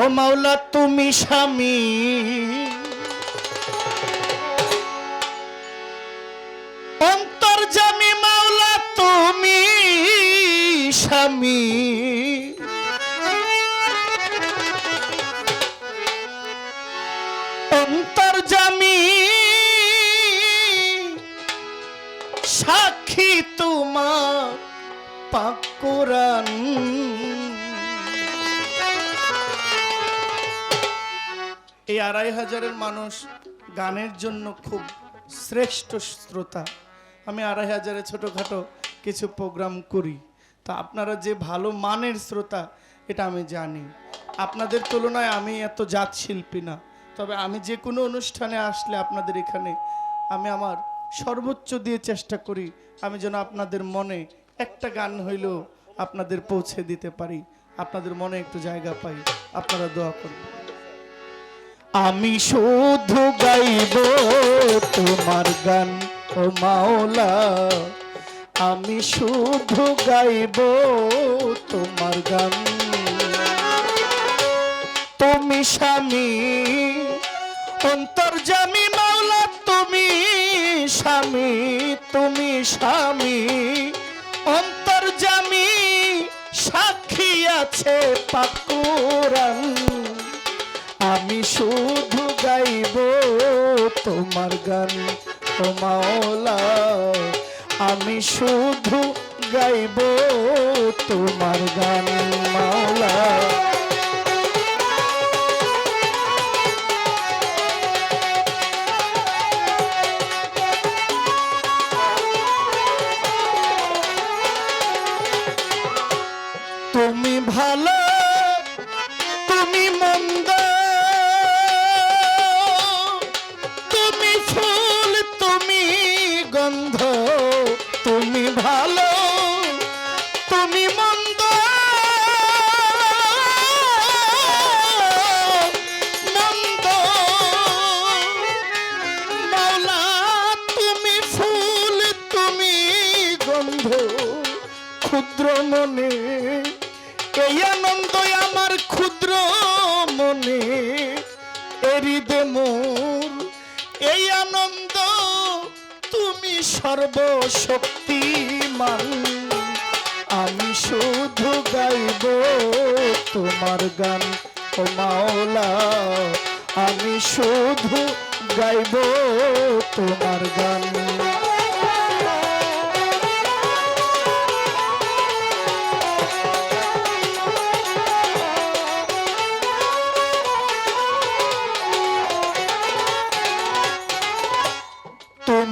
ও মাওলা তুমি স্বামী। আড়াই হাজারের মানুষ গানের জন্য খুব শ্রেষ্ঠ শ্রোতা। আমি আড়াই হাজারে ছোটোখাটো কিছু প্রোগ্রাম করি। তা আপনারা যে ভালো মানের শ্রোতা, এটা আমি জানি। আপনাদের তুলনায় আমি এত জাত শিল্পী না। তবে আমি যে কোনো অনুষ্ঠানে আসলে আপনাদের এখানে আমি আমার সর্বোচ্চ দিয়ে চেষ্টা করি, আমি যেন আপনাদের মনে একটা গান হইলেও আপনাদের পৌঁছে দিতে পারি। আপনাদের মনে একটু জায়গা পাই। আপনারা দোয়া করবেন। আমি শুধু গাইব তোমার গান, ও মাওলা। আমি শুধু গাইব তোমার গান। তুমি স্বামী অন্তর্জামী মাওলা, তুমি স্বামী তুমি স্বামী। অন্তর্জামী সাক্ষী আছে পাকুরান আমি শুধু গাইব তোমার গান ও মাওলা। আমি শুধু গাইব তোমার গান মাওলা। মনে, এই আনন্দ আমার ক্ষুদ্র মনে। এরিদে মোর, এই আনন্দ তুমি সর্বশক্তিমান। আমি শুধু গাইব তোমার গান, ও মাওলা। আমি শুধু গাইব তোমার গান।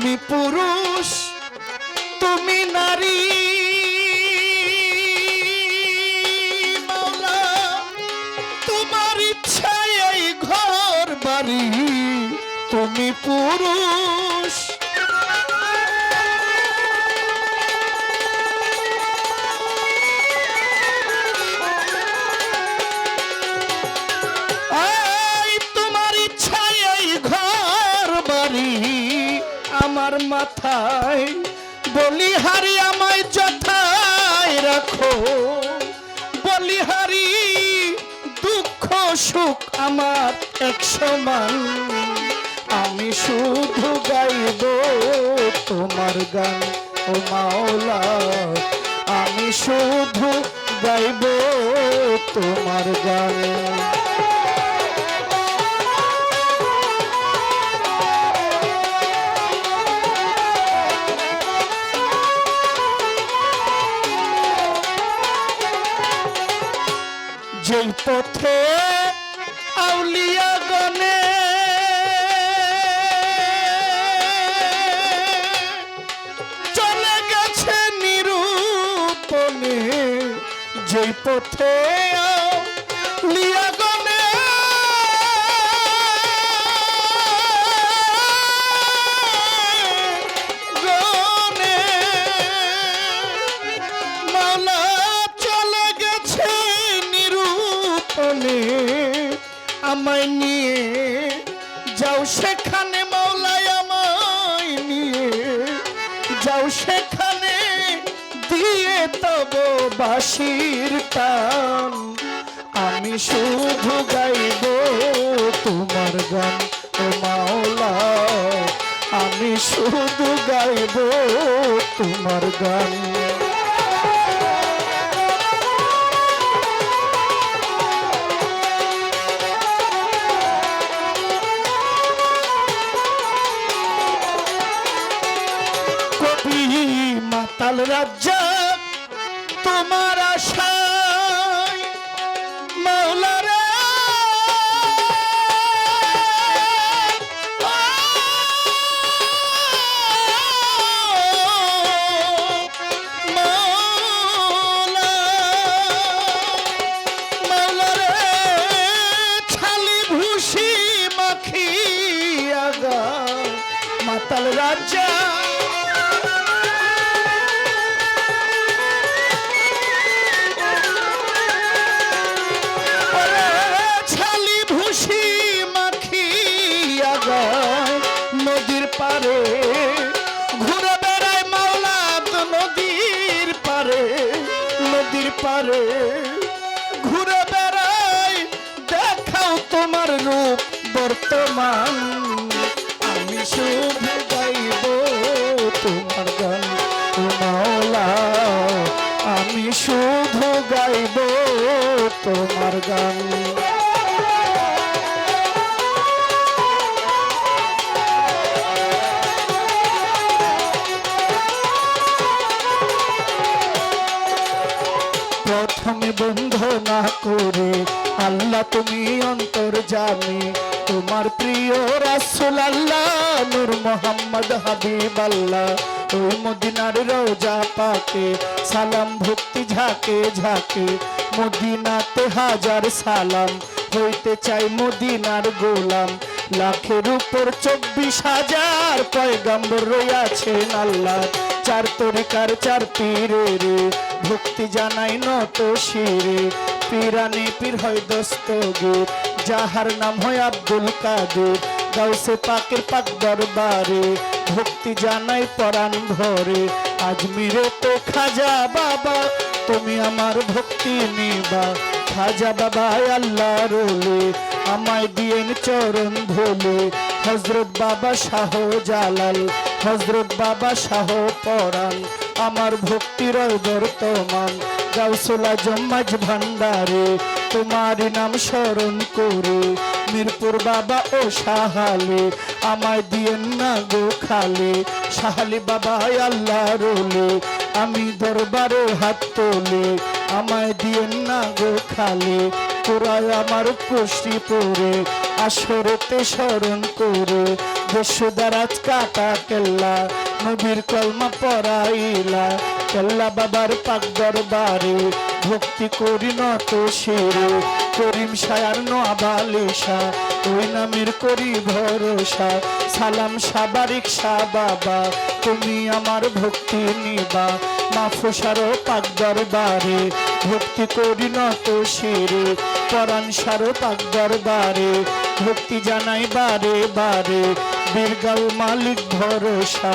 তুমি পুরুষ তুমি আমার মাথায়, বলিহারি আমায় যথায় রাখো। বলিহারি দুঃখ, সুখ আমার এক সমান। আমি শুধু গাইব তোমার গান, ও মাওলা। আমি শুধু গাইব তোমার গান। পথে আউলিয়া গনে চলে গেছে নিরূপণে যে পথে আউলিয়া গনে বাঁশির টান। আমি শুধু গাইব তোমার গান ও মাওলা। আমি শুধু গাইব তোমার গান। রাজ্য তোমার আশায় মাওলারে মাতাল রাজা ঘুরে বেড়াই, দেখাও তোমার রূপ বর্তমান। আমি শুধু গাইব তোমার গান মাওলা আমি শুধু গাইব তোমার গান বন্ধনা করে, আল্লাহ তুমি অন্তর জানে। তোমার প্রিয় রাসুল আল্লাহ, নূর মোহাম্মদ হাবিব আল্লাহ। ওই মদিনার রোজা পাকে, সালাম ভক্তি ঝাঁকে ঝাঁকে। মদিনাতে হাজার সালাম হইতে চাই মদিনার গোলাম। লাখের উপর চব্বিশ হাজার পয়গাম্বর রইয়াছেন আল্লাহ। চার তরিকার চার পীরে রে। ভক্তি জানাই নত শিরে। পিরানি পীর হয় দস্তগীর। যাহার নাম হয় আব্দুল কাদের গাউসে পাকের পাক দরবারে। ভক্তি জানাই পরাণ ভরে। আজমিরে তো খাজা বাবা, তুমি আমার ভক্তি নিবা। খাজা বাবা আল্লাহ রোলে, আমায় দিয়েন চরণ ধোলে। হজরত বাবা শাহ জালাল হজরত বাবা শাহ পরাণ, আমার ভক্তির বর্তমান। গাউসলা জম্মাজ ভান্ডারে, তোমার নাম স্মরণ করে, মিরপুর বাবা ও সাহালে আমায় দিয়েন না গো খালে সাহালি বাবা আল্লাহ রোলে, আমি দরবারে হাত তোলে, আমায় দিয়েন না গো খালে তোরাই আমার পুষ্টি পরে, আসরতে স্মরণ করে দেশদারাজ কাটা কেল্লা, নবীর কলমা পড়াইলা কেল্লা বাবার পাক দরবারে, ভক্তি করি নত শিরে, করিম সায়ার নোয়াবালিশা ওই নামের করি ভরসা, সালাম সাবারিক সা বাবা তুমি আমার ভক্তি নিবা মাফসারো পাক দরবারে ভক্তি করি নত শিরে পরাণ সারো পাক দরবারে। ভক্তি জানাই, বারে বারে। বীরগাল মালিক ভরসা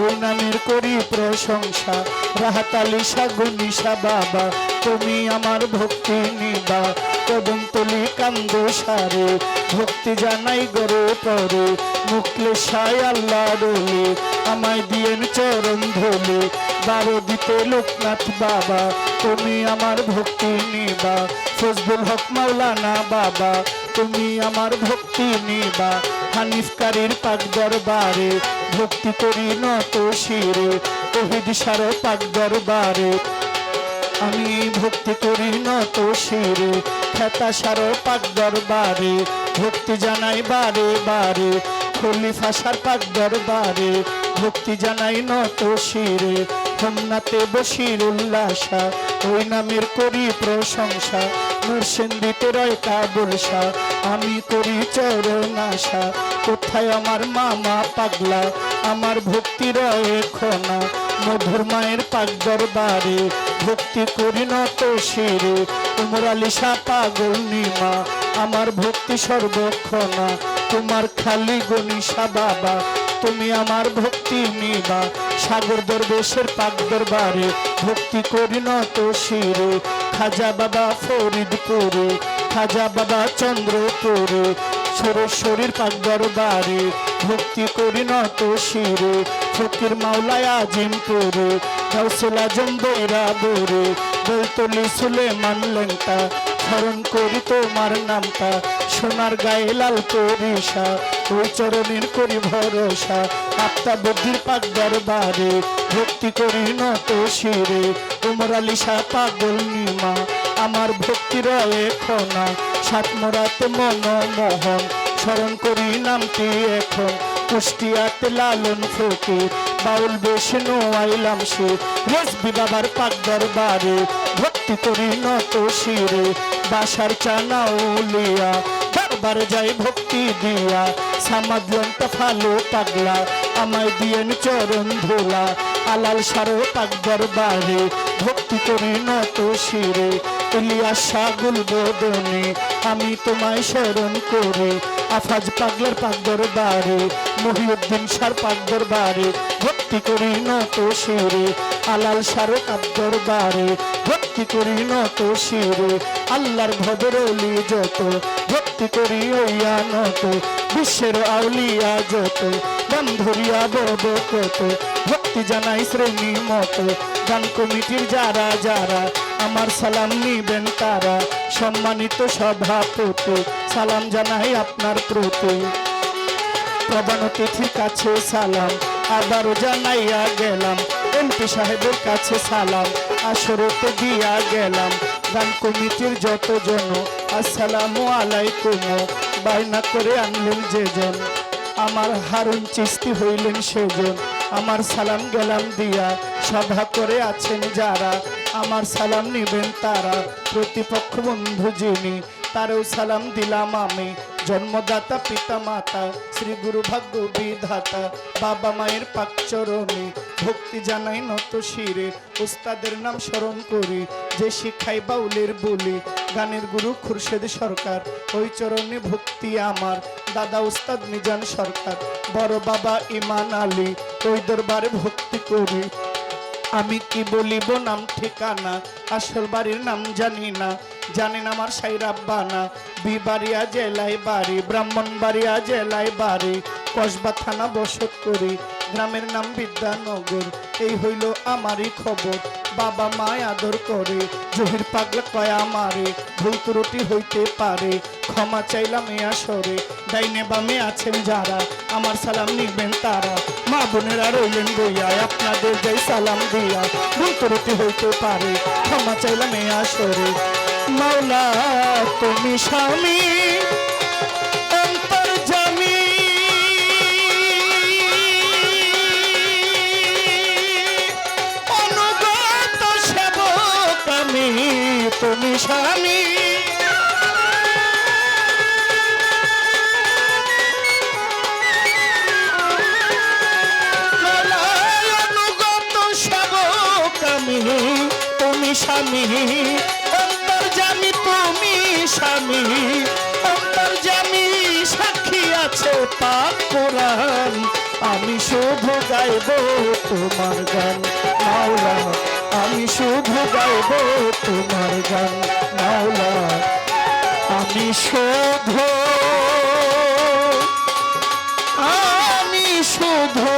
ওই নামের করি প্রশংসা। রাহাতালি সাগুনিসা বাবা, তুমি আমার ভক্তি নিবা। কদমতলি কান্দ সারে, ভক্তি জানাই গরো পরে। মুখলে সাই আল্লাহ ডোলে আমায় দিয়েন চরণ ধোলে। বারো দিতে লোকনাথ বাবা, তুমি আমার ভক্তি নিবা। ফজলুল হক মাওলানা বাবা তুমি আমার ভক্তি নিবা, হানিফকারীর পাক দরবারে, ভক্তি করি নত শিরে, তহিদ সার পাক দরবারে। আমি ভক্তি করি নত শিরে খেতা সার পাক দরবারে, ভক্তি জানাই বারে বারে, খলিফা সার পাক দরবারে, ভক্তি জানাই নত শিরে। হোমনাতে বসির উল্লাসা, ওই নামের করি প্রশংসা নরসিংদীতে রয় কাবুল আমি করি চরণ আশা, কোথায় আমার মামা পাগলা, আমার ভক্তি রয়ে খনা, মধুর মায়ের পাক দরবারে, ভক্তি করি নত শিরে, উমর আলী শাহ পাগল নিমা, আমার ভক্তি সর্বক্ষণা, তোমার খালি গনিশা বাবা তুমি আমার ভক্তি নিবা। সাগর দরবেশের পাক দরবারে ভক্তি করি নত শিরে। খাজা বাবা ফরিদপুরে, খাজা বাবা চন্দ্রপুরে সরস্বরীর পাক দরবারে ভক্তি করি নত শিরে। ফকির মাওলায় আজিমপুরে গাউসুল আজম বৈরা বরে বলতলি সুলেমান লেংটা স্মরণ করি তোমার নামটা। সোনার গায়ে লাল করিসা ওই চরণের করি ভরসা। আত্মা বুদ্ধির পাক দরবারে, ভক্তি করি নত শিরে। উমর আলী শাহ পাগল নিমা, আমার ভক্তি রয়ে খনা সাত মোরাতে মনমোহন, স্মরণ করি নামটি এখন। কুষ্টিয়াতে লালন ফকির বাউল বেশনু আইলাম সে রেসবি বাবার পাক দরবারে, ভক্তি করি নত শিরে। বাসার চানা উলিয়া বারবার যাই ভক্তি দিয়া। সামাদলন্তা ফালো পাগলা, আমায় দিয়েন চরণ ধোলা। আলাল সারো পাক দরবারে, ভক্তি করি নত শিরে। ইলিয়াস শাগুল বদনে, আমি তোমায় স্মরণ করি। আফাজ পাগলার পাক দরবারে মহিউদ্দিন সার পাক দরবারে ভক্তি করি নত শিরে আলাল সারো পাক দরবারে ভক্তি করি নত শিরে আল্লাহর ভদরলি যত। ভক্তি করি ওইয়া নত বিশ্বের আউলিয়া যত। বন্ধুরিয়া বব কত ভক্তি জানাই শ্রেণি মতো গান কমিটির যারা যারা আমার সালাম নিবেন তারা। সম্মানিত সভাপতি, সালাম জানাই আপনার প্রতি। প্রধান অতিথির কাছে সালাম, আবারও জানাইয়া গেলাম। এমপি সাহেবের কাছে সালাম, আসরতে দিয়া গেলাম। গান কমিটির যতজন, আসসালামু আলাইকুম, বায়না করে আনলেন যেজন। আমার হারুন চিস্তি হইলেন সেজন। আমার সালাম গেলাম দিয়া, সভা করে আছেন যারা। আমার সালাম নিবেন তারা প্রতিপক্ষ বন্ধু যিনি। তারও সালাম দিলাম আমি, জন্মদাতা পিতা মাতা শ্রী গুরু ভাগ্য বিধাতা বাবা মায়ের পাকচরণে ভক্তি জানাই নত শিরে, উস্তাদের নাম স্মরণ করি, যে শিখাই বাউলের বলি। গানের গুরু খুরশেদ সরকার, ওই চরণে ভক্তি আমার। দাদা উস্তাদ মিজান সরকার, বড় বাবা ইমান আলী, ওই দরবারে ভক্তি করি। আমি কি বলিব নাম ঠিকানা? আসল বাড়ির নাম জানি না। জানেন আমার সাইরাব্বানা বিবাড়িয়া জেলায় বাড়ি, ব্রাহ্মণবাড়িয়া জেলায় বাড়ি, কসবা থানা বসত করি গ্রামের নাম বিদ্যানগর। এই হইল আমারই খবর। বাবা মায় আদর করে, জহির পাগলা কয় আমারে। ভুল ত্রুটি হইতে পারে, ক্ষমা চাইলাম এ আসরে। ডাইনে বামে আছেন যারা, আমার সালাম নিবেন তারা। মা বোনেরা রইলেন বইয়া আপনাদের যাই সালাম দিয়া। ভুল ত্রুটি হইতে পারে, ক্ষমা চাইলাম এ আসরে। মাওলা, তুমি স্বামী। তুমি স্বামী তুমি স্বামী। অন্তর্জামী তুমি স্বামী। অন্তর্জামী সাক্ষী আছে পাক কোরআন আমি শুধু গাইব তোমার গান মাওলা আমি শুধু গাইব তোমার গান মাওলা। আমি শুধু আমি শুধু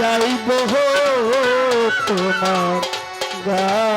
গাইব তোমার গান।